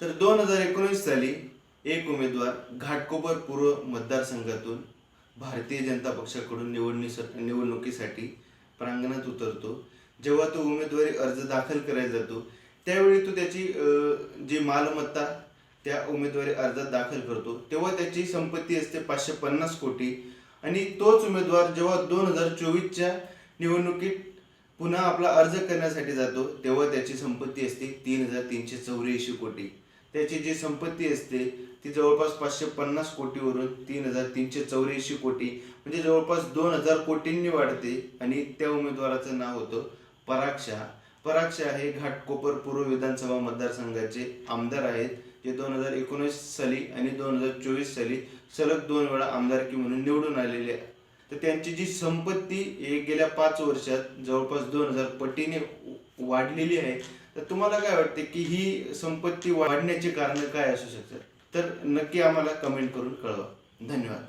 तर दोन हजार एकोणीस साली एक उमेदवार घाटकोपर पूर्व मतदारसंघातून भारतीय जनता पक्षाकडून निवडणुकी निवडणुकीसाठी प्रांगणात उतरतो. जेव्हा तो उमेदवारी अर्ज दाखल करायला जातो त्यावेळी तो त्याची जी मालमत्ता त्या उमेदवारी अर्जात दाखल करतो तेव्हा त्याची संपत्ती असते पाचशे पन्नास कोटी. आणि तोच उमेदवार जेव्हा दोन हजार चोवीसच्या निवडणुकीत पुन्हा आपला अर्ज करण्यासाठी जातो तेव्हा त्याची संपत्ती असते तीन हजार तीनशे चौऱ्याऐंशी कोटी. त्याची जी संपत्ती असते ती जवळपास पाचशे पन्नास कोटीवरून तीन हजार तीनशे चौऱ्याऐंशी कोटी म्हणजे जवळपास दोन हजार कोटींनी वाढते आणि त्या उमेदवाराचं नाव होतं पराग शहा पराग शहा हे घाटकोपर पूर्व विधानसभा मतदारसंघाचे आमदार आहेत जे दोन हजार एकोणीस साली आणि दोन हजार चोवीस साली सलग दोन वेळा आमदारकी म्हणून निवडून आलेले आहे तर त्यांची जी संपत्ती हे गेल्या पाच वर्षात जवळपास दोन हजार पटीने वाढलेली आहे तर तुम्हाला काय वाटते की ही संपत्ती वाढण्याची कारण काय असू शकतात? तर नक्की आम्हाला कमेंट करून कळवा. धन्यवाद.